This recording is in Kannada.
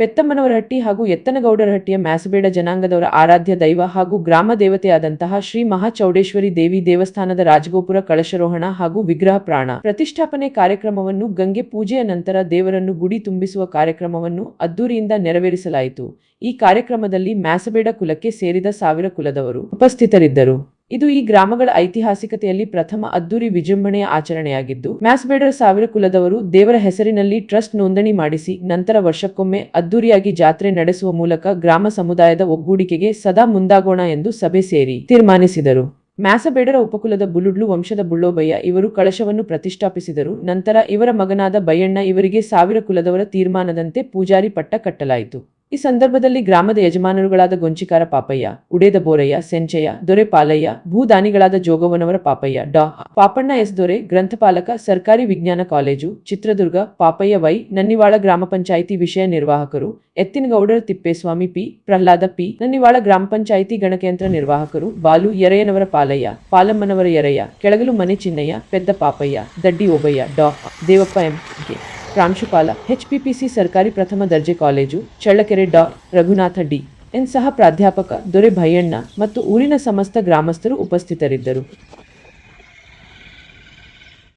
ಪೆತ್ತಮ್ಮನವರಹಟ್ಟಿ ಹಾಗೂ ಎತ್ತನಗೌಡರಹಟ್ಟಿಯ ಮ್ಯಾಸಬೇಡ ಜನಾಂಗದವರ ಆರಾಧ್ಯ ದೈವ ಹಾಗೂ ಗ್ರಾಮ ದೇವತೆಯಾದಂತಹ ಶ್ರೀ ಮಹಾಚೌಡೇಶ್ವರಿ ದೇವಿ ದೇವಸ್ಥಾನದ ರಾಜಗೋಪುರ ಕಳಶರೋಹಣ ಹಾಗೂ ವಿಗ್ರಹ ಪ್ರಾಣ. ಪ್ರತಿಷ್ಠಾಪನೆ ಕಾರ್ಯಕ್ರಮವನ್ನು ಗಂಗೆ ಪೂಜೆಯ ನಂತರ ದೇವರನ್ನು ಗುಡಿ ತುಂಬಿಸುವ ಕಾರ್ಯಕ್ರಮವನ್ನು ಅದ್ದೂರಿಯಿಂದ ನೆರವೇರಿಸಲಾಯಿತು. ಈ ಕಾರ್ಯಕ್ರಮದಲ್ಲಿ ಮ್ಯಾಸಬೇಡ ಕುಲಕ್ಕೆ ಸೇರಿದ ಸಾವಿರ ಕುಲದವರು ಉಪಸ್ಥಿತರಿದ್ದರು. ಇದು ಈ ಗ್ರಾಮಗಳ ಐತಿಹಾಸಿಕತೆಯಲ್ಲಿ ಪ್ರಥಮ ಅದ್ದೂರಿ ವಿಜೃಂಭಣೆಯ ಆಚರಣೆಯಾಗಿದ್ದು, ಮ್ಯಾಸ್ಬೇಡರ್ ಸಾವಿರ ಕುಲದವರು ದೇವರ ಹೆಸರಿನಲ್ಲಿ ಟ್ರಸ್ಟ್ ನೋಂದಣಿ ಮಾಡಿಸಿ, ನಂತರ ವರ್ಷಕ್ಕೊಮ್ಮೆ ಅದ್ದೂರಿಯಾಗಿ ಜಾತ್ರೆ ನಡೆಸುವ ಮೂಲಕ ಗ್ರಾಮ ಸಮುದಾಯದ ಒಗ್ಗೂಡಿಕೆಗೆ ಸದಾ ಮುಂದಾಗೋಣ ಎಂದು ಸಭೆ ಸೇರಿ ತೀರ್ಮಾನಿಸಿದರು. ಮ್ಯಾಸಬೇಡರ ಉಪಕುಲದ ಬುಲುಡ್ಲು ವಂಶದ ಬುಳ್ಳೋಬಯ್ಯ ಇವರು ಕಳಶವನ್ನು ಪ್ರತಿಷ್ಠಾಪಿಸಿದರು. ನಂತರ ಇವರ ಮಗನಾದ ಬಯ್ಯಣ್ಣ ಇವರಿಗೆ ಸಾವಿರ ಕುಲದವರ ತೀರ್ಮಾನದಂತೆ ಪೂಜಾರಿ ಪಟ್ಟ ಕಟ್ಟಲಾಯಿತು. ಈ ಸಂದರ್ಭದಲ್ಲಿ ಗ್ರಾಮದ ಯಜಮಾನರುಗಳಾದ ಗೊಂಚಿಕಾರ ಪಾಪಯ್ಯ, ಉಡೇದ ಬೋರಯ್ಯ, ಸೆಂಚಯ್ಯ, ದೊರೆ ಪಾಲಯ್ಯ, ಭೂದಾನಿಗಳಾದ ಜೋಗವನವರ ಪಾಪಯ್ಯ, ಡಾ. ಪಾಪಣ್ಣ ಎಸ್. ದೊರೆ, ಗ್ರಂಥಪಾಲಕ, ಸರ್ಕಾರಿ ವಿಜ್ಞಾನ ಕಾಲೇಜು, ಚಿತ್ರದುರ್ಗ, ಪಾಪಯ್ಯ ವೈ, ನನ್ನಿವಾಳ ಗ್ರಾಮ ಪಂಚಾಯಿತಿ ವಿಷಯ ನಿರ್ವಾಹಕರು, ಎತ್ತಿನಗೌಡರ ತಿಪ್ಪೇಸ್ವಾಮಿ ಪಿ, ಪ್ರಹ್ಲಾದ ಪಿ, ನನ್ನಿವಾಳ ಗ್ರಾಮ ಪಂಚಾಯಿತಿ ಗಣಕಯಂತ್ರ ನಿರ್ವಾಹಕರು, ಬಾಲು ಯರಯ್ಯನವರ ಪಾಲಯ್ಯ, ಪಾಲಮ್ಮನವರ ಯರಯ್ಯ, ಕೆಳಗಲು ಮನೆ ಚಿನ್ನಯ್ಯ, ಪೆದ್ದ Papaiah, Daddi Obaiah, Dr. Devappa M. K. ಪ್ರಾಂಶುಪಾಲ ಎಚ್ಪಿಪಿಸಿ ಸರ್ಕಾರಿ ಪ್ರಥಮ ದರ್ಜೆ ಕಾಲೇಜು, ಚಳ್ಳಕೆರೆ ಡಾ. ರಘುನಾಥ ಡಿ. ಎನ್ ಸಹ ಪ್ರಾಧ್ಯಾಪಕ ದೊರೆ ಭಯ್ಯಣ್ಣ ಮತ್ತು ಊರಿನ ಸಮಸ್ತ ಗ್ರಾಮಸ್ಥರು ಉಪಸ್ಥಿತರಿದ್ದರು.